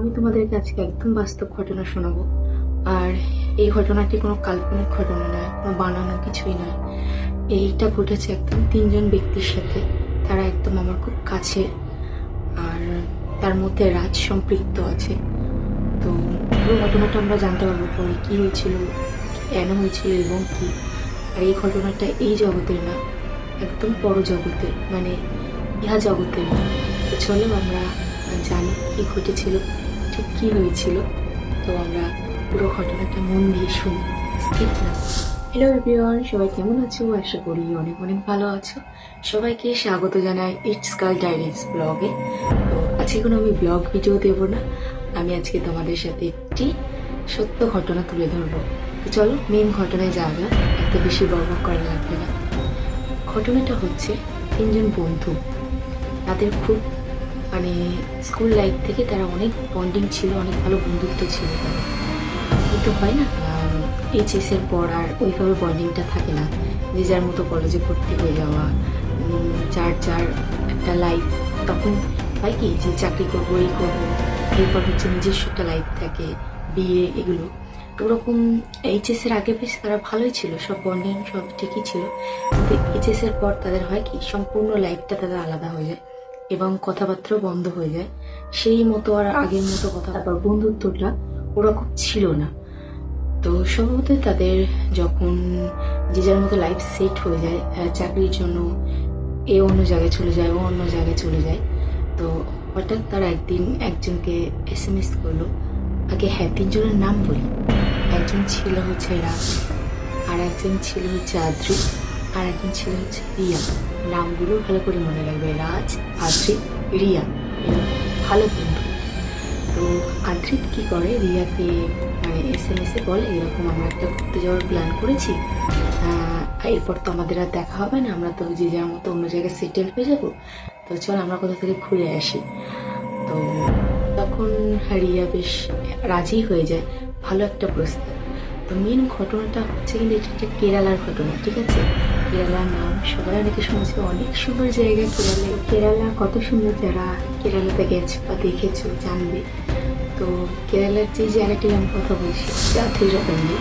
আমি তোমাদেরকে আজকে একদম বাস্তব ঘটনা শোনাবো। আর এই ঘটনাটি কোনো কাল্পনিক ঘটনা নয়, কোনো বানানো কিছুই নয়। এইটা ঘটেছে একদম তিনজন ব্যক্তির সাথে। তারা একদম আমার খুব কাছে আর তার মধ্যে রাজ সম্পৃক্ত আছে। তো পুরো ঘটনাটা আমরা জানতে পারব পরে কী হয়েছিল, কেন হয়েছিল এবং কি। আর এই ঘটনাটা এই জগতের না, একদম পর জগতের মানে ইহা জগতের না। চলো আমরা জানি কি ঘটেছিল। ঠিক কি হয়েছিল? তো আমরা পুরো ঘটনাটা মন দিয়ে শুনি। স্কিপ না। হ্যালো এভরিওয়ান সবাই কেমন আছো? আশা করি অনেক অনেক ভালো আছো। সবাইকে স্বাগত জানাই ইটস কাল ডাইরিজ ব্লগে তো আজকে কোনো আমি ব্লগ ভিডিও দেবো না। আমি আজকে তোমাদের সাথে একটি সত্য ঘটনা তুলে ধরবো। তো চলো মেন ঘটনায় যাওয়া যাক। এত বেশি বর্ব করা লাগবে না। ঘটনাটা হচ্ছে তিনজন বন্ধু। তাদের খুব মানে স্কুল লাইফ থেকে তারা অনেক বন্ডিং ছিল, অনেক ভালো বন্ধুত্ব ছিল। কিন্তু হয় না এইচএস এর পর আর ওইভাবে বন্ডিংটা থাকে না। যে যার মতো কলেজে ভর্তি হয়ে যাওয়া যার যার একটা লাইফ তখন হয় কি যে চাকরি করব, এই করব, এরপর হচ্ছে নিজস্ব একটা লাইফ থাকে, বিয়ে, এগুলো। ওরকম এইচএস এর আগে বেশ তারা ভালোই ছিল, সব বন্ডিং সব ঠিকই ছিল। কিন্তু এইচএস এর পর তাদের হয় কি, সম্পূর্ণ লাইফটা তাদের আলাদা হয়ে যায়। এবং কথাবার্তাও বন্ধ হয়ে যায়। সেই মতো আর আগের মতো কথা তারপর বন্ধুত্বটা ওরকম ছিল না। তো সম্ভবত তাদের যখন যে যার মতো লাইফ সেট হয়ে যায় চাকরির জন্য এ অন্য জায়গায় চলে যায়, ও অন্য জায়গায় চলে যায়, তো হঠাৎ তারা একদিন একজনকে এস এম এস করল, আগে হ্যাঁ তিনজনের নাম বলি। একজন ছিল হচ্ছে রাজ, আর একজন ছিল হচ্ছে আদ্রি। আর একজন ছিল হচ্ছে রিয়া। নামগুলো ভালো করে মনে রাখবে। রাজ আদ্রি রিয়া। ভালো বন্ধু। তো আদ্রিত কী করে? রিয়াকে মানে এস এম এসে বলে, এরকম আমরা একটা ঘুরতে যাওয়ার প্ল্যান করেছি। এরপর তো আমাদের আর দেখা হবে না। আমরা তো যে যার মতো অন্য জায়গায় সেটেল হয়ে যাব। তো চল আমরা কোথা থেকে ঘুরে আসি। তো তখন রিয়া বেশ রাজি হয়ে যায়। ভালো একটা প্রস্তাব। তো মেন ঘটনাটা হচ্ছে কিন্তু এটা একটা কেরালার ঘটনা, ঠিক আছে? কেরালার নাম সবাই অনেকে শুনেছে অনেক সুন্দর জায়গা কেরালা। কেরালা, কত সুন্দর যারা কেরালাতে গেছো বা দেখেছ, জানবে। তো কেরালার যে জায়গাটির আমি কথা বলছি জাতিরা প্যান্ডি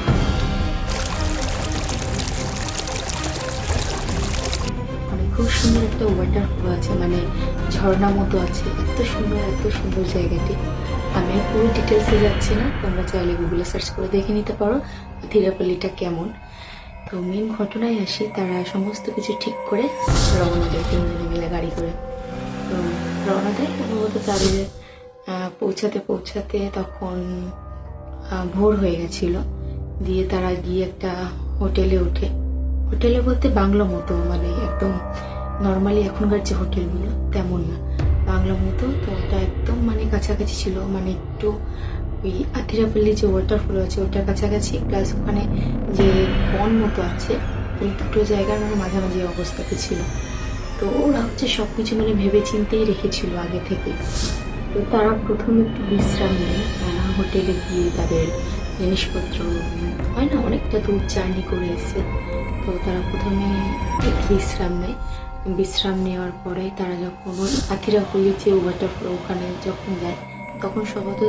মানে খুব সুন্দর একটা ওয়াটারফল আছে মানে ঝর্ণা মতো আছে। এত সুন্দর এত সুন্দর জায়গাটি। আমি পুরো ডিটেলসে যাচ্ছি না, তোমরা চাইলে গুগলে সার্চ করে দেখে নিতে পারো থিরাপল্লিটা কেমন। তো মেন ঘটনায় আসি, তারা সমস্ত কিছু ঠিক করে রওনা দেয় তিনজনে মিলে গাড়ি করে। তো রওনা দেয় সম্ভবত তাদের পৌঁছাতে পৌঁছাতে তখন ভোর হয়ে গেছিল। দিয়ে তারা গিয়ে একটা হোটেলে ওঠে। হোটেলে বলতে বাংলো মতো মানে একদম নর্মালি এখনকার যে হোটেলগুলো, তেমন না। বাংলা মতো, তো ওটা একদম মানে কাছাকাছি ছিল মানে একটু ওই আতিরাপল্লি যে ওয়াটারফল আছে, ওটার কাছাকাছি প্লাস ওখানে যে বন মতো আছে, ওই দুটো জায়গার মানে মাঝামাঝি অবস্থাতে ছিল। তো ওরা হচ্ছে সব কিছু মানে ভেবে চিন্তেই রেখেছিল আগে থেকে তো তারা প্রথমে একটু বিশ্রাম নেয় হোটেলে গিয়ে তাদের জিনিসপত্র, হয় না, অনেকটা দূর জার্নি করে এসে তো তারা প্রথমে বিশ্রাম নেয়। বিশ্রাম নেওয়ার পরে তারা যখন ওই আথিরাপল্লির যে ওয়াটারফল ওখানে যখন যায় তখন সম্ভবত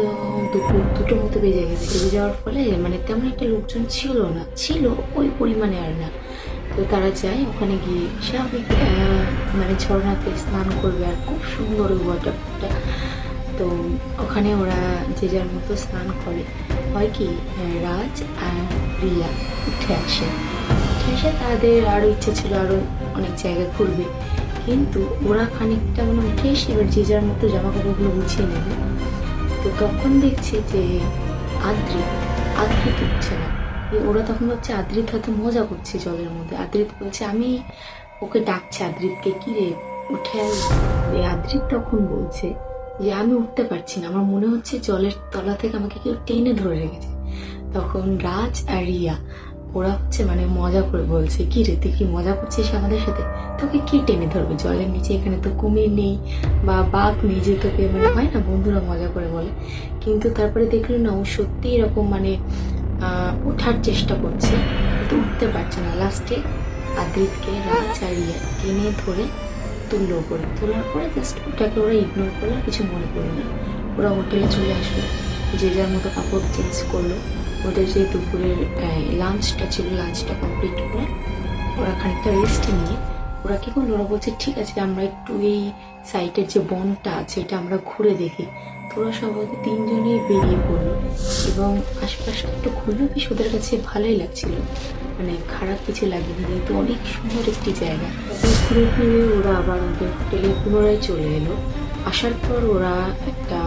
দুপুর দুটো মতো বেজে গেছে। বেজে যাওয়ার ফলে মানে তেমন একটা লোকজন ছিল না, ছিল ওই পরিমাণে আর না। তো তারা যায়, ওখানে গিয়ে স্বাভাবিক মানে ঝর্ণাতে স্নান করবে আর খুব সুন্দর ওই ওয়াটারফলটা তো ওখানে ওরা যে যার মতো স্নান করে। হয় কি, রাজ আর রিয়া উঠে আসে। উঠে আসে তাদের আরও ইচ্ছে ছিল আরও অনেক জায়গায় ঘুরবে। কিন্তু ওরা খানিকটা মানে উঠে এসে এবার যে যার মতো জামা কাপড়গুলো গুছিয়ে নেবে তো তখন দেখছি যে আদ্রি আদ্রি উঠছে না। ওরা তখন হচ্ছে আদ্রিত হয়তো মজা করছে জলের মধ্যে। আদ্রিত বলছে, আমি ওকে ডাকছে আদ্রিতকে কি রে, উঠে আদ্রিত তখন বলছে যে, আমি উঠতে পারছি না। আমার মনে হচ্ছে জলের তলা থেকে আমাকে কেউ টেনে ধরে রেখেছে। তখন রাজ আর রিয়া ওরা হচ্ছে মানে মজা করে বলছে, কি রে, তুই কি মজা করছিস আমাদের সাথে? তোকে কি টেনে ধরবে? জলের নিচে এখানে তো কুমির নেই বা বাঘ নেই যে তোকে মানে হয় না, বন্ধুরা মজা করে বলে। কিন্তু তারপরে দেখল না, ও সত্যি এরকম মানে ওঠার চেষ্টা করছে, কিন্তু উঠতে পারছে না। লাস্টে আদ্রিতকে রাজ আর টেনে ধরে তুললো ওপরে। তোলার পরে জাস্ট ওটাকে ওরা ইগনোর করল কিছু মনে করল না। ওরা হোটেলে চলে আসলো, যে যার মতো কাপড় চেঞ্জ করল। ওদের যে দুপুরের লাঞ্চটা ছিল লাঞ্চটা কমপ্লিট করে ওরা খানিকটা রেস্ট নিয়ে ওরা কী করল? ওরা বলছে, ঠিক আছে, আমরা একটু এই সাইটের যে বনটা আছে, এটা আমরা ঘুরে দেখি। তোরা সব ওদের তিনজনেই বেরিয়ে পড়ল এবং আশপাশটা একটু ঘুরলো। বেশ, ওদের কাছে ভালোই লাগছিল। মানে খারাপ কিছু লাগেনি কিন্তু অনেক সুন্দর একটি জায়গা। ঘুরে ফিরে ওরা আবার ওদের হোটেলে পুনরায় চলে এলো। আসার পর ওরা একটা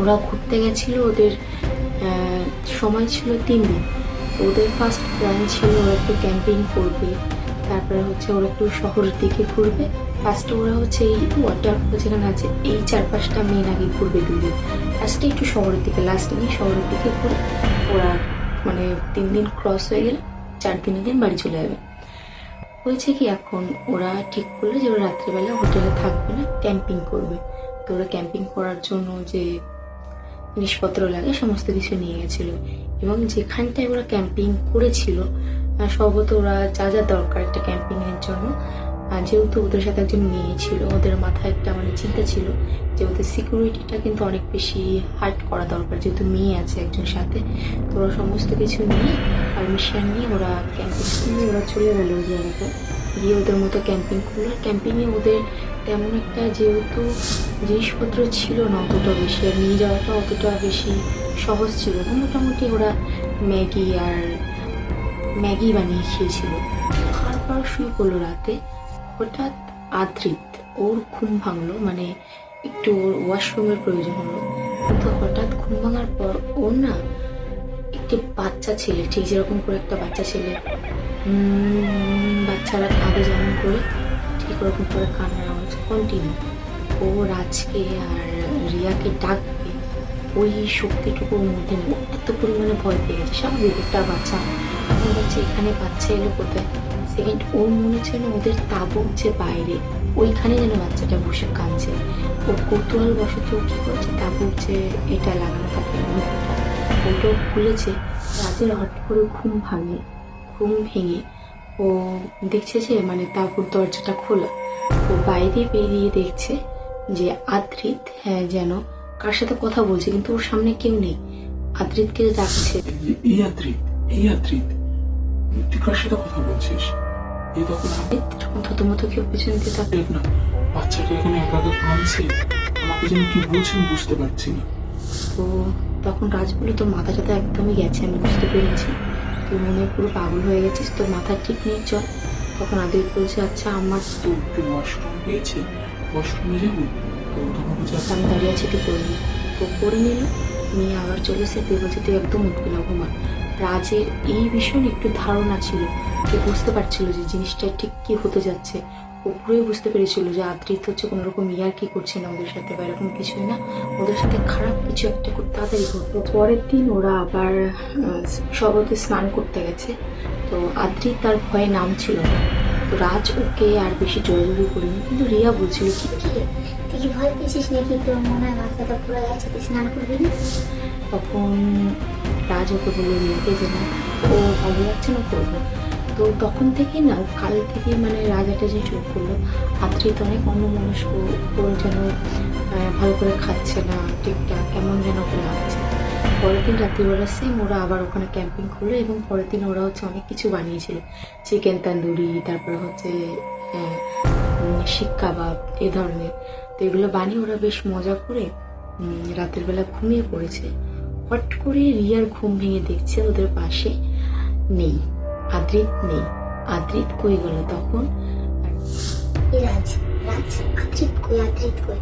ওরা ঘুরতে গেছিল, ওদের সময় ছিল তিন দিন। ওদের ফার্স্ট প্ল্যান ছিল ওরা একটু ক্যাম্পিং করবে, তারপরে হচ্ছে ওরা একটু শহরের দিকে ঘুরবে। ফার্স্টে ওরা হচ্ছে এই ওয়াটারফল যেখানে আছে, এই চার পাঁচটা মেন আগে ঘুরবে দুদিন ফার্স্টে একটু শহরের দিকে লাস্ট দিনই শহরের দিকে ঘুরে ওরা মানে তিন দিন ক্রস হয়ে গেলে চার দিনের দিন বাড়ি চলে যাবে। হয়েছে কি, এখন ওরা ঠিক করল যে ওরা রাত্রিবেলা হোটেলে থাকবে না ক্যাম্পিং করবে। তো ওরা ক্যাম্পিং করার জন্য যে জিনিসপত্র লাগে, সমস্ত কিছু নিয়ে গেছিল। এবং যেখানটায় ওরা ক্যাম্পিং করেছিল সম্ভবত ওরা যা যা দরকার একটা ক্যাম্পিংয়ের জন্য। আর যেহেতু ওদের সাথে একজন মেয়ে ছিল, ওদের মাথায় একটা মানে চিন্তা ছিল যে ওদের সিকিউরিটিটা কিন্তু অনেক বেশি হার্ট করা দরকার। যেহেতু মেয়ে আছে একজন সাথে, তো ওরা সমস্ত কিছু নিয়ে পারমিশন নিয়ে ওরা ক্যাম্পিং নিয়ে ওরা চলে গেলো ওই জায়গাটায়। গিয়ে ওদের মতো ক্যাম্পিং করল। ক্যাম্পিংয়ে ওদের তেমন একটা যেহেতু জিনিসপত্র ছিল না, অতটা বেশি। আর নিয়ে যাওয়াটা অতটা বেশি সহজ ছিল না। মোটামুটি ওরা ম্যাগি আর ম্যাগি বানিয়ে খেয়েছিল। খাওয়ার পর শুয়ে পড়ল রাতে। হঠাৎ আদ্রিত, ওর ঘুম ভাঙলো মানে একটু ওর ওয়াশরুমের প্রয়োজন হলো। কিন্তু হঠাৎ ঘুম ভাঙার পর ওর না একটি বাচ্চা ছেলে, ঠিক যেরকম করে একটা বাচ্চা ছেলে বাচ্চারা কাঁদে যেমন করে, ঠিক ওরকম করে আওয়াজ কন্টিনিউ ও রাজকে আর রিয়াকে ডাকবে, ওই শক্তিটুকু ওর মধ্যে নেই এত পরিমাণে ভয় পেয়ে গেছে। স্বাভাবিক, একটা বাচ্চা। এখন বলছে এখানে বাচ্চা এলো কোথায়? সেকেন্ড ওর মনে হচ্ছে না ওদের তাবুক যে বাইরে, ওইখানে যেন বাচ্চাটা বসে কাঁদছে। ও কৌতূহল বশত ও কি করছে? তাবুক যে এটা লাগানো থাকে ওটাও খুলেছে। রাতের হট করে ঘুম ভাঙে, ঘুম ভেঙে ও দেখছে যে মানে তাবুর দরজাটা খোলা। ও বাইরে বেরিয়ে দেখছে যে আদ্রিত হ্যাঁ যেন কার সাথে কথা বলছে কিন্তু ওর সামনে কেউ নেই। আদ্রিতকে ডাকছে। এই আদ্রিত এই আদ্রিত তুই কার সাথে কথা বলছিস? এই তখন থতমত কেউ পেছন দিয়ে তাকে না বাচ্চাটা এখানে একা একা কাঁদছে আমাকে যেন কি বলছেন বুঝতে পারছি না। তো তখন রাজ বলে তোর মাথাটা তো একদমই গেছে আমি বুঝতে পেরেছি। তুই মনে পুরো পাগল হয়ে গেছিস তোর মাথা ঠিক নেই চল। তখন আদিল বলছে আচ্ছা আমার তো একটু ওয়াশরুম পেয়েছে ওয়াশরুমে যাব? তো তখন বলছে আমি দাঁড়িয়ে আছি তুই করে নিই তো করে নিল নিয়ে আবার চলে এসে তুই বলছে তুই একদম উঠবি না ঘুমা রাজের এই বিষয়ে একটু ধারণা ছিল সে বুঝতে পারছিল যে জিনিসটা ঠিক কি হতে যাচ্ছে। ও পুরোই বুঝতে পেরেছিল যে আদ্রিত হচ্ছে কোনো রকম ইয়ার কি করছে না ওদের সাথে বা এরকম কিছুই না। ওদের সাথে খারাপ কিছু একটা খুব তাড়াতাড়ি ঘটতো পরের দিন ওরা আবার সবতে স্নান করতে গেছে। তো আদ্রিত তার ভয়ে নাম ছিল না। তো রাজ ওকে আর বেশি জোরাজুরি করিনি। কিন্তু রিয়া বলছিল কি কি? তুই কি ভয় পেয়েছিস নাকি? তোর মনে হয় মাথাটা পুরো গেছে তুই স্নান করবি না? তখন রাজ ওকে বলে রিয়াকে যে না ও ভালো লাগছে না করব। তো তখন থেকে না, কাল থেকে মানে রাজ একটা জিনিস যোগ করল আত্রিত অনেক অন্য মানুষ ও যেন ভালো করে খাচ্ছে না, ঠিকঠাক, কেমন যেন ওকে লাগছে পরের দিন রাত্রিবেলা সেম ওরা আবার ওখানে ক্যাম্পিং করল এবং পরের দিন ওরা হচ্ছে অনেক কিছু বানিয়েছিল। চিকেন তান্দুরি তারপরে হচ্ছে শিক কাবাব, এ ধরনের। তো এগুলো বানিয়ে ওরা বেশ মজা করে রাতের বেলা ঘুমিয়ে পড়েছে। হট করে রিয়ার ঘুম ভেঙে দেখছে, ওদের পাশে নেই। আদ্রিত নেই। আদ্রিত কই গেল তখন? রাজ রাজ, আদ্রিত কই আদ্রিত কই?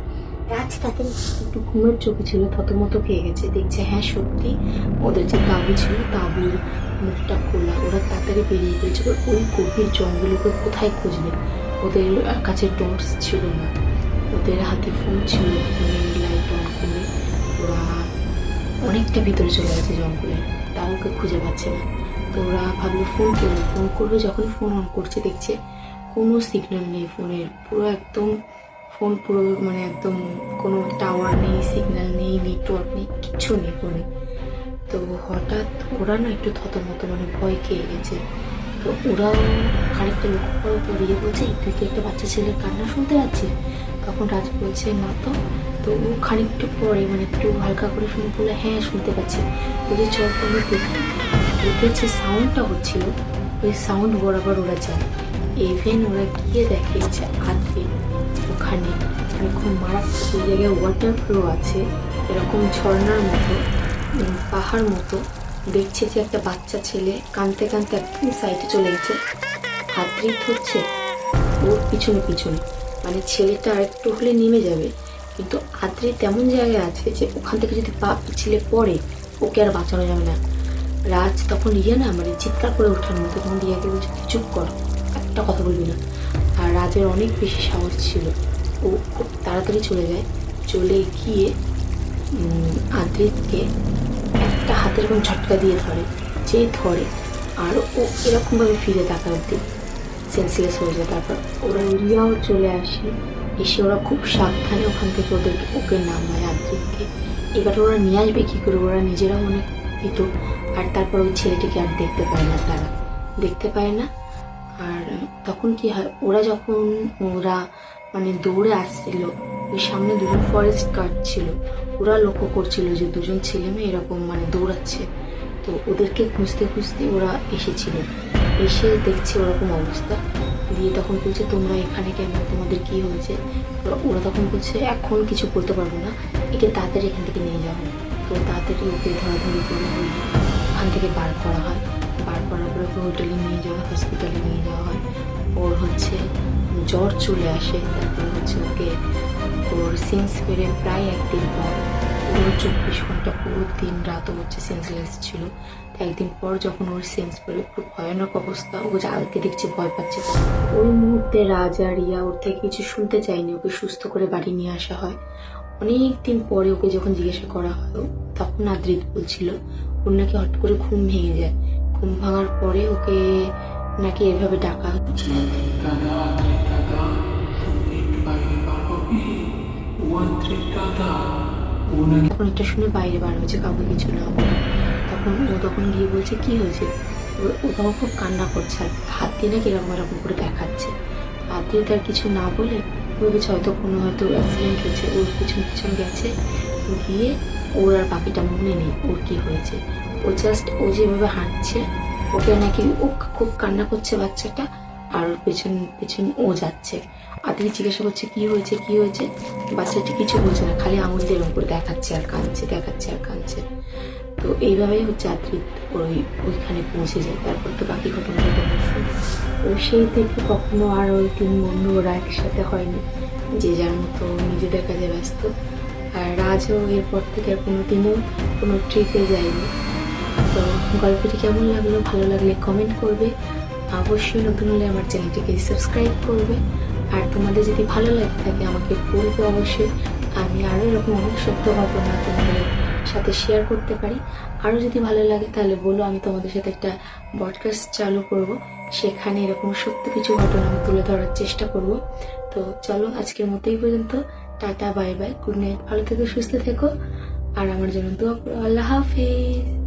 রাজ তাড়াতাড়ি একটু ঘুমের চোখে ছিল, থতমত খেয়ে গেছে। দেখছে হ্যাঁ সত্যি, ওদের যে তাবু ছিল তাবুর মুখটা খোলা। ওরা তাড়াতাড়ি বেরিয়ে গেছে এবার ওই গভীর জঙ্গলকে কোথায় খুঁজবে? ওদের কাছে টর্চ ছিল না। ওদের হাতে ফোন ছিল লাইট অন করে। ওরা অনেকটা ভিতরে চলে গেছে জঙ্গলে। তাও ওকে খুঁজে পাচ্ছে না। ওরা ভাবলো ফোন করবে। ফোন করবে যখন ফোন অন করছে, দেখছে কোনো সিগন্যাল নেই ফোনের পুরো একদম ফোন পুরো মানে একদম কোনো টাওয়ার নেই সিগন্যাল নেই নেটওয়ার্ক নেই, কিচ্ছু নেই ফোনে তো হঠাৎ ওরা না একটু থতমত মানে ভয় খেয়ে গেছে। তো ওরাও খানিকটা লক্ষ্য করার পর ইয়ে বলছে, "এই, তুই কি একটা বাচ্চা ছেলের কান্না শুনতে পাচ্ছিস? তখন রাজ বলছে, না তো। তো ও খানিকটা পরে মানে একটু হালকা করে শুনে বলে হ্যাঁ শুনতে পাচ্ছি। বলছে, চল তুমি দেখি। ওদের যে সাউন্ডটা হচ্ছিল, ওই সাউন্ড বরাবর ওরা যায়। ইভেন ওরা গিয়ে দেখে যে আদ্রি ওখানে খুব মারাত্মক ওই জায়গায় ওয়াটার ফ্লো আছে, এরকম ঝর্ণার মতো পাহাড় মতো, দেখছে যে একটা বাচ্চা ছেলে কানতে কানতে একদম সাইডে চলে গেছে। আদ্রিত হচ্ছে ওর পিছনে পিছনে। মানে ছেলেটা আর একটু হলে নেমে যাবে। কিন্তু আদ্রি তেমন জায়গায় আছে যে ওখান থেকে যদি পা পিছলে পড়ে, ওকে আর বাঁচানো যাবে না। রাজ তখন রিয়া না মানে চিৎকার করে ওঠার মতো তখন রিয়াকে বলছে "তুই চুপ কর, একটা কথা বলবি না। আর রাজের অনেক বেশি সাহস ছিল। ও খুব তাড়াতাড়ি চলে যায়। চলে গিয়ে আদ্রিতকে একটা হাতের এরকম ঝটকা দিয়ে ধরে যে ধরে, আর ও এরকমভাবে ফিরে তাকায় অব্দি সেন্সলেস হয়ে যায়। তারপর ওরা রিয়াও চলে আসে। এসে ওরা খুব সাবধানে ওখান থেকে ওদের, ওকে নামায় আদ্রিতকে। এবার ওরা নিয়ে আসবে কী করে? ওরা নিজেরাও অনেক ভীত আর তারপর ওই ছেলেটিকে আর দেখতে পায় না তারা। দেখতে পায় না, আর তখন কি হয়, ওরা যখন ওরা মানে দৌড়ে আসছিল, ওই সামনে দুজন ফরেস্ট গার্ড ছিল, ওরা লক্ষ্য করছিল যে দুজন ছেলে মেয়ে এরকম মানে দৌড়াচ্ছে। তো ওদেরকে খুঁজতে খুঁজতে ওরা এসেছিল। এসে দেখছে ওরকম অবস্থা। দিয়ে তখন বলছে, তোমরা এখানে কেন? তোমাদের কি হয়েছে? ওরা তখন বলছে, এখন কিছু করতে পারব না। একে তাড়াতাড়ি এখান থেকে নিয়ে যাব তো তাড়াতাড়ি ওকে ধরাধরি করে ওখান থেকে বার করা হয়। বার করার পরে ওকে হোটেলে নিয়ে যাওয়া হয় হসপিটালে নিয়ে যাওয়া হয়। ওর হচ্ছে জ্বর চলে আসে, তারপরে হচ্ছে ওকে ওর সেন্স ফেরে প্রায় একদিন পর পুরো চব্বিশ ঘণ্টা পুরো দিন রাত হচ্ছে সেন্সলেস ছিল তো একদিন পর যখন ওর সেন্স ফেরে খুব ভয়ানক অবস্থা, ও যাকে দেখছে ভয় পাচ্ছে ওই মুহূর্তে রাজা রিয়া ওর থেকে কিছু শুনতে চায়নি, ওকে সুস্থ করে বাড়ি নিয়ে আসা হয়। অনেক দিন পরে ওকে যখন জিজ্ঞাসা করা হয় তখন আদ্রিত বলছিল, ওর নাকি হট করে ঘুম ভেঙে যায়। ঘুম ভাঙার পরে ওকে নাকি এভাবে ডাকা একটু নাকি তখন এটা শুনে বাইরে বার হয়েছে, কাউকে কিছু না তখন ও তখন গিয়ে বলছে, কি হয়েছে? ও- ও তখন খুব কান্না করছে, আর হাত দিয়ে নাকি এরকম এরকম করে দেখাচ্ছে। হাত দিয়ে তার কিছু না বলে ভেবেছে হয়তো কোনো হয়তো অ্যাক্সিডেন্ট হয়েছে, ওর পিছন পিছন গেছে গিয়ে ওর আর বাকিটা মনে নেই ওর কী হয়েছে। ও জাস্ট ও যেভাবে হাঁটছে, ওকে নাকি ও খুব কান্না করছে বাচ্চাটা, আর ওর পেছন পেছন ও যাচ্ছে। আদিকে জিজ্ঞাসা করছে, কি হয়েছে কি হয়েছে? বাচ্চাটি কিছু বলছে না, খালি আঙুল দিয়ে এরকম করে দেখাচ্ছে আর কাঁদছে, দেখাচ্ছে আর কাঁদছে। তো এইভাবেই হচ্ছে আদ্রিত ওই ওইখানে পৌঁছে যায়। তারপর তো বাকি ঘটনাটা তো সেই থেকে কখনো আর ওই তিন বন্ধু ওরা একসাথে হয়নি। যে যার মতো নিজেদের কাজে ব্যস্ত। আর রাজও এরপর থেকে আর কোনো দিনও কোনো ট্রিপে যায়নি। তো গল্পটি কেমন লাগল? ভালো লাগলে কমেন্ট করবে। অবশ্যই নতুন হলে আমার চ্যানেলটিকে সাবস্ক্রাইব করবে। আর তোমাদের যদি ভালো লাগে থাকে আমাকে বলবে অবশ্যই। আমি আরও এরকম অনেক সত্য ঘটনা তোমাদের সাথে শেয়ার করতে পারি। আরও যদি ভালো লাগে তাহলে বলো, আমি তোমাদের সাথে একটা পডকাস্ট চালু করব। সেখানে এরকম সত্য কিছু ঘটনা আমি তুলে ধরার চেষ্টা করব। তো চলো, আজকের মতোই পর্যন্ত। Tata bye bye good night ভালো থেকো, সুস্থ থেকো। আর আমার জন্য দোয়া করো। আল্লাহ হাফিজ।